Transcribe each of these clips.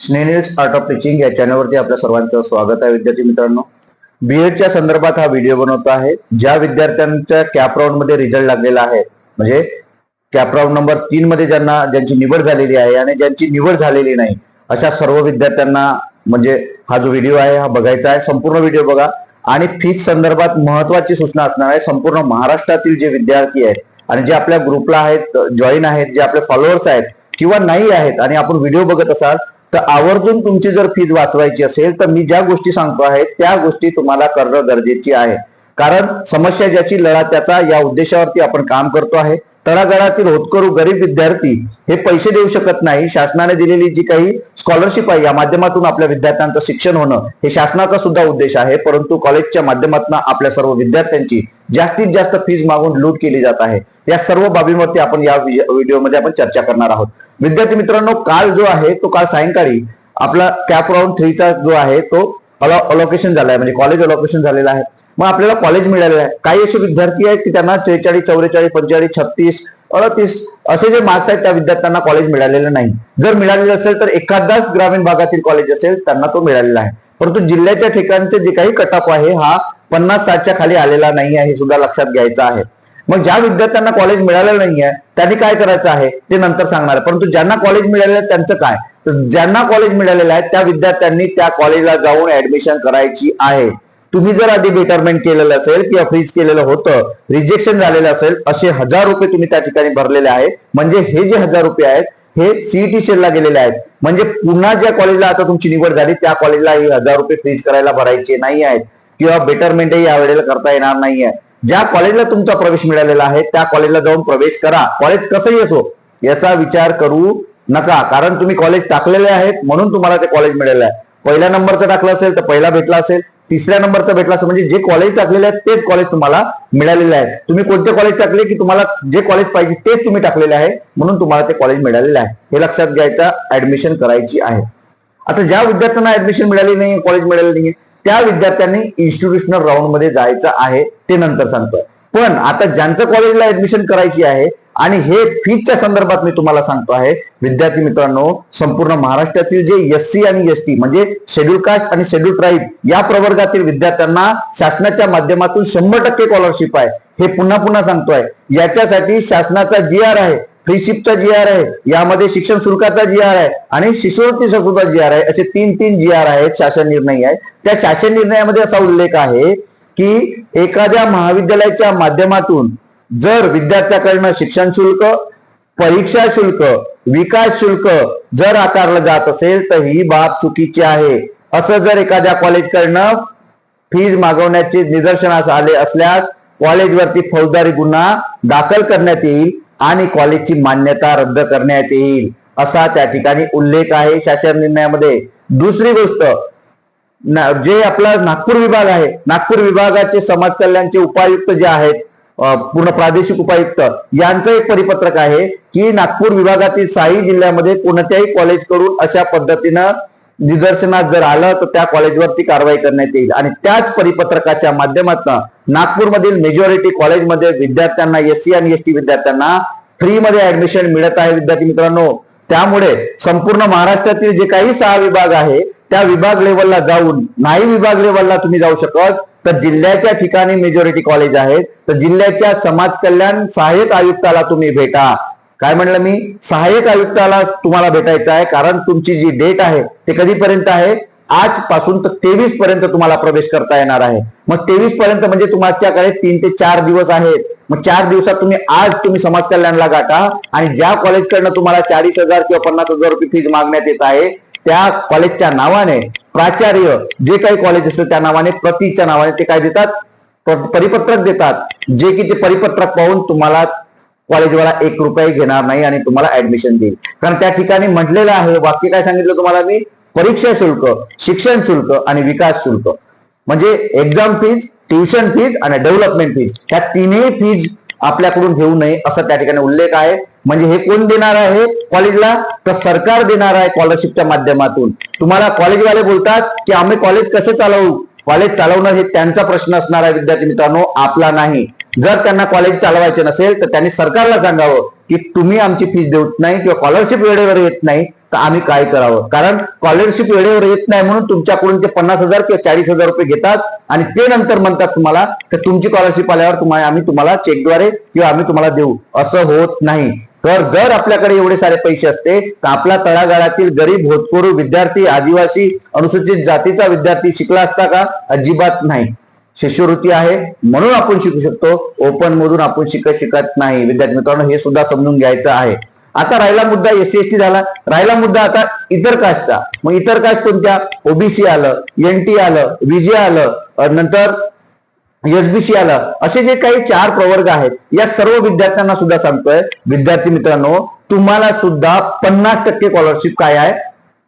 स्नेनिल्स art of teaching या चॅनलवरती आपल्या सर्वांचं स्वागत आहे विद्यार्थी मित्रांनो. बीएडच्या संदर्भात हा व्हिडिओ बनवतो आहे. ज्या विद्यार्थ्यांच्या कॅप राऊंडमध्ये रिझल्ट लागलेला आहे म्हणजे कॅप राऊंड नंबर तीन मध्ये ज्यांना ज्यांची निवड झालेली आहे आणि ज्यांची निवड झालेली नाही अशा सर्व विद्यार्थ्यांना म्हणजे हा जो व्हिडिओ आहे हा बघायचा आहे. संपूर्ण व्हिडिओ बघा. आणि फीज संदर्भात महत्वाची सूचना असणार आहे. संपूर्ण महाराष्ट्रातील जे विद्यार्थी आहेत आणि जे आपल्या ग्रुपला आहेत जॉईन आहेत जे आपले फॉलोअर्स आहेत किंवा नाही आहेत आणि आपण व्हिडिओ बघत असाल तर आवर्जून तुमची जर फीज वाचवायची असेल तर मी ज्या गोष्टी सांगतो आहे त्या गोष्टी तुम्हाला करणं गरजेची आहे. कारण समस्या ज्याची लढा त्याचा या उद्देशावरती आपण काम करतो आहे. तळागाळातील होतकरू गरीब विद्यार्थी हे पैसे देऊ शकत नाही. शासनाने दिलेली जी काही स्कॉलरशिप आहे या माध्यमातून आपल्या विद्यार्थ्यांचं शिक्षण होणं हे शासनाचा सुद्धा उद्देश आहे. परंतु कॉलेजच्या माध्यमातून आपल्या सर्व विद्यार्थ्यांची जास्तीत जास्त फीज मागून लूट केली जात आहे. या सर्व बाबींवरती आपण या व्हिडिओमध्ये आपण चर्चा करणार आहोत. विद्यार्थी मित्रांनो काल जो आहे तो काल सायंकाळी आपला कॅप राऊंड थ्रीचा जो आहे तो अलोकेशन झाला आहे म्हणजे कॉलेज अलोकेशन झालेला आहे. मग आपल्याला कॉलेज मिळालेलं आहे. काही असे विद्यार्थी आहेत की त्यांना त्रेचाळीस चौवेचाळीस पंचेचाळीस छत्तीस अडतीस असे जे मार्क्स आहेत त्या विद्यार्थ्यांना कॉलेज मिळालेलं नाही. जर मिळालेलं असेल तर एखादाच ग्रामीण भागातील कॉलेज असेल त्यांना तो मिळालेला आहे. परंतु जिल्ह्याच्या ठिकाणचे जे काही कटअप आहे हा पन्नास साठच्या खाली आलेला नाही आहे हे सुद्धा लक्षात घ्यायचं आहे. मग ज्या विद्यार्थ्यांना कॉलेज मिळालेलं नाहीये त्यांनी काय करायचं आहे? ते नंतर सांगणार परंतु ज्यांना कॉलेज मिळालेलं आहे त्यांचं काय? ज्यांना कॉलेज मिळालेलं आहे त्या विद्यार्थ्यांनी त्या कॉलेजला जाऊन ऍडमिशन करायची आहे. तुम्ही जर आधी बेटरमेंट केलेलं असेल किंवा फ्रीज केलेलं होतं रिजेक्शन झालेलं असेल असे हजार रुपये तुम्ही त्या ठिकाणी भरलेले आहे म्हणजे हे जे हजार रुपये आहेत हे सीईटी सेलला गेलेले आहेत. म्हणजे पुन्हा ज्या कॉलेजला आता तुमची निवड झाली त्या कॉलेजला हे हजार रुपये फ्रीज करायला भरायचे नाही आहेत. किंवा बेटरमेंटही यावेळेला करता येणार नाहीये ज्या कॉलेजला तुमचा प्रवेश मिळालेला आहे त्या कॉलेजला जाऊन प्रवेश करा. कॉलेज कसंही असो याचा विचार करू नका. कारण तुम्ही कॉलेज टाकलेले आहेत म्हणून तुम्हाला ते कॉलेज मिळालं आहे. पहिल्या नंबरचं टाकलं असेल तर पहिला भेटला असेल. तिसऱ्या नंबरचा भेटला असं म्हणजे जे कॉलेज टाकलेले आहेत तेच कॉलेज तुम्हाला मिळालेले आहे तुम्ही कोणते कॉलेज टाकले की तुम्हाला जे कॉलेज पाहिजे तेच तुम्ही टाकलेले आहे म्हणून तुम्हाला ते कॉलेज मिळालेलं आहे. हे लक्षात घ्यायचं ऍडमिशन करायची आहे. आता ज्या विद्यार्थ्यांना ऍडमिशन मिळाली नाही कॉलेज मिळाले नाहीये त्या विद्यार्थ्यांनी इन्स्टिट्यूशनल राऊंडमध्ये जायचं आहे ते नंतर सांगतोय. पण आता ज्यांचं कॉलेजला ऍडमिशन करायची आहे आणि हे फीजच्या संदर्भात मी तुम्हाला सांगतो आहे. विद्यार्थी मित्रांनो संपूर्ण महाराष्ट्रातील जे एस सी आणि एस टी म्हणजे शेड्यूल कास्ट आणि शेड्यूल ट्राईब या प्रवर्गातील विद्यार्थ्यांना शासनाच्या माध्यमातून शंभर टक्के स्कॉलरशिप आहे. हे पुन्हा पुन्हा सांगतोय याच्यासाठी शासनाचा जी आर आहे फ्रीशिपचा जी आर आहे यामध्ये शिक्षण शुल्काचा जी आर आहे आणि शिष्यवृत्तीचा सुद्धा जी आर आहे. असे तीन तीन जी आर आहेत शासन निर्णय आहे. त्या शासन निर्णयामध्ये असा उल्लेख आहे की एखाद्या महाविद्यालयाच्या माध्यमातून जर विद्यार्थ्याकडनं शिक्षण शुल्क परीक्षा शुल्क विकास शुल्क जर आकारलं जात असेल तर ही बाब चुकीची आहे. असं जर एखाद्या कॉलेजकडनं फीज मागवण्याचे निदर्शनास आले असल्यास कॉलेजवरती फौजदारी गुन्हा दाखल करण्यात येईल आणि कॉलेजची मान्यता रद्द करण्यात येईल. असा त्या ठिकाणी उल्लेख आहे शासन निर्णयामध्ये. दुसरी गोष्ट जे आपला नागपूर विभाग आहे नागपूर विभागाचे समाज कल्याणचे उपायुक्त जे आहेत पूर्ण प्रादेशिक उपायुक्त यांचं एक परिपत्रक आहे की नागपूर विभागातील साई जिल्ह्यामध्ये कोणत्याही कॉलेजकडून अशा पद्धतीनं निदर्शनात जर आलं तर त्या कॉलेजवरती कारवाई करण्यात येईल. आणि त्याच परिपत्रकाच्या माध्यमातून नागपूरमधील मेजॉरिटी कॉलेजमध्ये विद्यार्थ्यांना एससी आणि एस टी विद्यार्थ्यांना फ्रीमध्ये ऍडमिशन मिळत आहे. विद्यार्थी मित्रांनो त्यामुळे संपूर्ण महाराष्ट्रातील जे काही सहा विभाग आहे त्या विभाग लेवलला जाऊन नाही विभाग लेवलला तुम्ही जाऊ शकत तर जिल्ह्याच्या ठिकाणी मेजॉरिटी कॉलेज आहेत. तर जिल्ह्याच्या समाज कल्याण सहाय्यक आयुक्ताला तुम्ही भेटा. काय म्हणलं मी? सहाय्यक आयुक्ताला तुम्हाला भेटायचं आहे कारण तुमची जी डेट आहे ते कधीपर्यंत आहे? आजपासून तर तेवीस पर्यंत तुम्हाला प्रवेश करता येणार आहे. मग तेवीस पर्यंत म्हणजे तुमच्याकडे तीन ते चार दिवस आहेत. मग चार दिवसात तुम्ही आज तुम्ही समाज कल्याणला गाठा आणि ज्या कॉलेजकडनं तुम्हाला चाळीस हजार किंवा पन्नास हजार रुपये फीज मागण्यात येत आहे त्या कॉलेजच्या नावाने प्राचार्य जे काही कॉलेज असेल त्या नावाने प्रतीच्या नावाने ते काय देतात? परिपत्रक देतात. जे की ते परिपत्रक पाहून तुम्हाला कॉलेजवाला एक रुपये घेणार नाही आणि तुम्हाला ऍडमिशन देईल. कारण त्या ठिकाणी म्हटलेलं आहे वाक्य काय सांगितलं तुम्हाला मी? परीक्षा शुल्क शिक्षण शुल्क आणि विकास शुल्क. म्हणजे एक्झाम फीज ट्युशन फीज आणि डेव्हलपमेंट फीज ह्या तिन्ही फीज आपल्याकडून घेऊ नये असं त्या ठिकाणी उल्लेख आहे. म्हणजे हे कोण देणार आहे? कॉलेजला तर सरकार देणार आहे स्कॉलरशिपच्या माध्यमातून. तुम्हाला कॉलेजवाले बोलतात की आम्ही कॉलेज कसे चालवू? कॉलेज चालवणं हे त्यांचा प्रश्न असणार आहे विद्यार्थी मित्रांनो आपला नाही. जर त्यांना कॉलेज चालवायचे नसेल तर त्यांनी सरकारला सांगावं की तुम्ही आमची फीस देत नाही किंवा स्कॉलरशिप वेळेवर येत नाही तर आम्ही काय करावं? कारण स्कॉलरशिप वेळेवर येत नाही म्हणून तुमच्याकडून ते पन्नास हजार किंवा चाळीस हजार रुपये घेतात आणि ते नंतर म्हणतात तुम्हाला तर तुमची स्कॉलरशिप आल्यावर तुम्हाला आम्ही तुम्हाला चेकद्वारे किंवा आम्ही तुम्हाला देऊ. असं होत नाही. तर जर आपल्याकडे एवढे सारे पैसे असते तर आपला तळागाळातील गरीब होतकोरू विद्यार्थी आदिवासी अनुसूचित जातीचा विद्यार्थी शिकला असता का? अजिबात नाही. शिष्यवृत्ती आहे म्हणून आपण शिकू शकतो. ओपन मधून आपण शिकत शिकत नाही. विद्यार्थी मित्रांनो हे सुद्धा समजून घ्यायचं आहे. आता राहिला मुद्दा एस सी झाला. राहिला मुद्दा आता इतर कास्टचा. मग इतर कास्ट कोणत्या? ओबीसी आलं एनटी आलं विजय आलं. नंतर एसबीसी आलं. असे जे काही चार प्रवर्ग आहेत या सर्व विद्यार्थ्यांना सुद्धा सांगतोय. विद्यार्थी मित्रांनो तुम्हाला सुद्धा पन्नास टक्के स्कॉलरशिप काय आहे?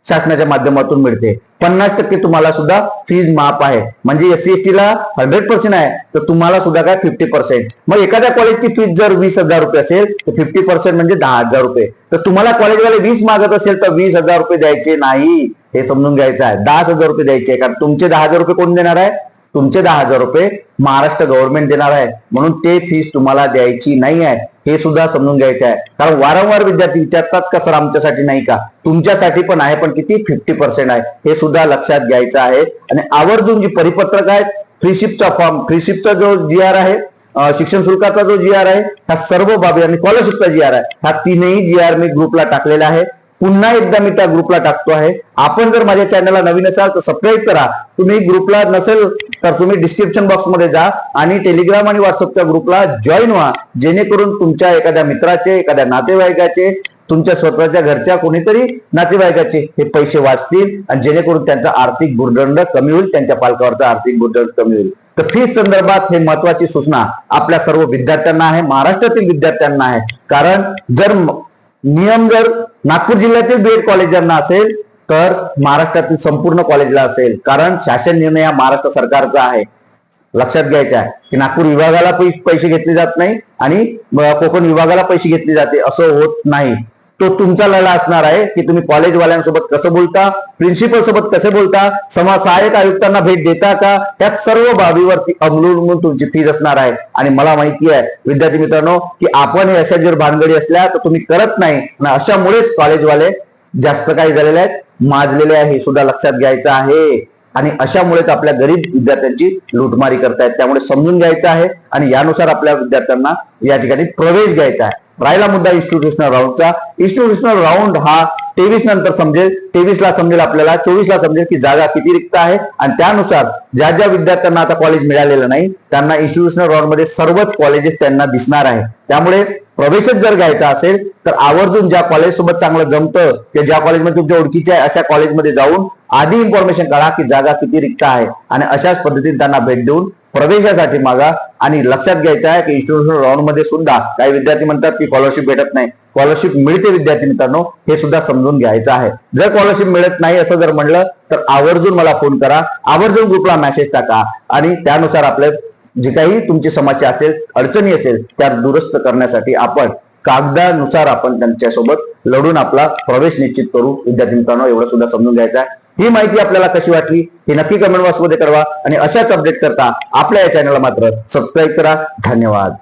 शासनाच्या माध्यमातून मिळते. पन्नास टक्के तुम्हाला सुद्धा फीज माफ आहे. म्हणजे एस सी एस टी ला हंड्रेड पर्सेंट आहे तर तुम्हाला सुद्धा काय? फिफ्टी पर्सेंट मग एखाद्या कॉलेजची फीज जर वीस हजार रुपये असेल तर फिफ्टी पर्सेंट म्हणजे दहा हजार रुपये. तर तुम्हाला कॉलेजवाले वीस मागत असेल तर वीस हजार रुपये द्यायचे नाही. हे समजून घ्यायचं आहे. दहा हजार रुपये द्यायचे कारण तुमचे दहा हजार रुपये कोण देणार आहे? तुमचे दहा हजार रुपये महाराष्ट्र गव्हर्नमेंट देणार आहे. म्हणून ते फीस तुम्हाला द्यायची नाही आहे. हे सुद्धा समजून घ्यायचं आहे. कारण वारंवार विद्यार्थी विचारतात का सर आमच्यासाठी नाही का? तुमच्यासाठी पण आहे पण किती? फिफ्टी पर्सेंट आहे. हे सुद्धा लक्षात घ्यायचं आहे. आणि आवर्जून जी परिपत्रक आहेत फ्रीशिपचा फॉर्म फ्रीशिपचा जो जी आर आहे शिक्षण शुल्काचा जो जी आर आहे हा सर्व बाबी आणि स्कॉलरशिपचा जी आर आहे हा तीनही जी आर मी ग्रुपला टाकलेला आहे पुन्हा एकदा मी त्या ग्रुपला टाकतो आहे. आपण जर माझ्या चॅनलला नवीन असाल तर सबस्क्राईब करा. तुम्ही ग्रुपला नसेल तर तुम्ही डिस्क्रिप्शन बॉक्समध्ये जा आणि टेलिग्राम आणि व्हॉट्सअपच्या ग्रुपला जॉईन व्हा. जेणेकरून तुमच्या एखाद्या मित्राचे एखाद्या नातेवाईकाचे तुमच्या स्वतःच्या घरच्या कोणीतरी नातेवाईकाचे हे पैसे वाचतील आणि जेणेकरून त्यांचा आर्थिक भूर्दंड कमी होईल त्यांच्या पालकावरचा आर्थिक भूर्दंड कमी होईल. तर फीस संदर्भात हे महत्वाची सूचना आपल्या सर्व विद्यार्थ्यांना आहे महाराष्ट्रातील विद्यार्थ्यांना आहे. कारण जर नियम जर नागपूर जिल्ह्यातील बीएड कॉलेजांना असेल तर महाराष्ट्रातील संपूर्ण कॉलेजला असेल. कारण शासन निर्णय हा महाराष्ट्र सरकारचा आहे. लक्षात घ्यायचं आहे की नागपूर विभागाला पैसे घेतले जात नाही आणि कोकण विभागाला पैसे घेतले जाते. असं होत नाही. तो तुमचा लढा असणार आहे की तुम्ही कॉलेजवाल्यांसोबत कसं बोलता प्रिन्सिपल सोबत कसे बोलता समाज सहाय्यक आयुक्तांना भेट देता का या सर्व बाबीवरती अवलंबून तुमची फीज असणार आहे. आणि मला माहिती आहे विद्यार्थी मित्रांनो की आपण हे अशा जर भानगडी असल्या तर तुम्ही करत नाही. आणि अशामुळेच कॉलेजवाले जास्त काही झालेले आहेत. माजलेले आहे हे सुद्धा लक्षात घ्यायचं आहे. आणि अशामुळेच आपल्या गरीब विद्यार्थ्यांची लुटमारी करतायत. त्यामुळे समजून घ्यायचं आहे. आणि यानुसार आपल्या विद्यार्थ्यांना या ठिकाणी प्रवेश घ्यायचा आहे. राहिला मुद्दा इन्स्टिट्यूशनल राऊंडचा इन्स्टिट्यूशनल राऊंड हा तेवीस नंतर समजेल. तेवीस ला समजेल आपल्याला. चोवीस ला समजेल की जागा किती रिक्त आहे. आणि त्यानुसार ज्या ज्या विद्यार्थ्यांना आता कॉलेज मिळालेलं नाही त्यांना इन्स्टिट्यूशनल राऊंडमध्ये सर्वच कॉलेजेस त्यांना दिसणार आहे. त्यामुळे प्रवेशच जर घ्यायचा असेल तर आवर्जून ज्या कॉलेज सोबत चांगलं जमतं किंवा ज्या कॉलेजमध्ये तुमच्या ओळखीचे आहे अशा कॉलेजमध्ये जाऊन आधी इन्फॉर्मेशन काढा की जागा किती रिक्त आहे. आणि अशाच पद्धतीने त्यांना भेट देऊन प्रवेशासाठी मागा आणि लक्षात घ्यायचं आहे की इन्स्टिट्यूशनल राऊंडमध्ये सुद्धा काही विद्यार्थी म्हणतात की स्कॉलरशिप भेटत नाही. स्कॉलरशिप मिळते विद्यार्थी मित्रांनो हे सुद्धा समजून घ्यायचं आहे. जर स्कॉलरशिप मिळत नाही असं जर म्हणलं तर आवर्जून मला फोन करा. आवर्जून ग्रुपला मेसेज टाका. आणि त्यानुसार आपले जी काही तुमची समस्या असेल अडचणी असेल त्या दुरुस्त करण्यासाठी आपण कागदानुसार आपण त्यांच्यासोबत लढून आपला प्रवेश निश्चित करू. विद्यार्थी मित्रांनो एवढं सुद्धा समजून घ्यायचं आहे. ही माहिती आपल्याला कशी वाटली हे नक्की कमेंट बॉक्समध्ये कळवा आणि अशाच अपडेट करता आपल्या या चॅनलला मात्र सबस्क्राईब करा. धन्यवाद.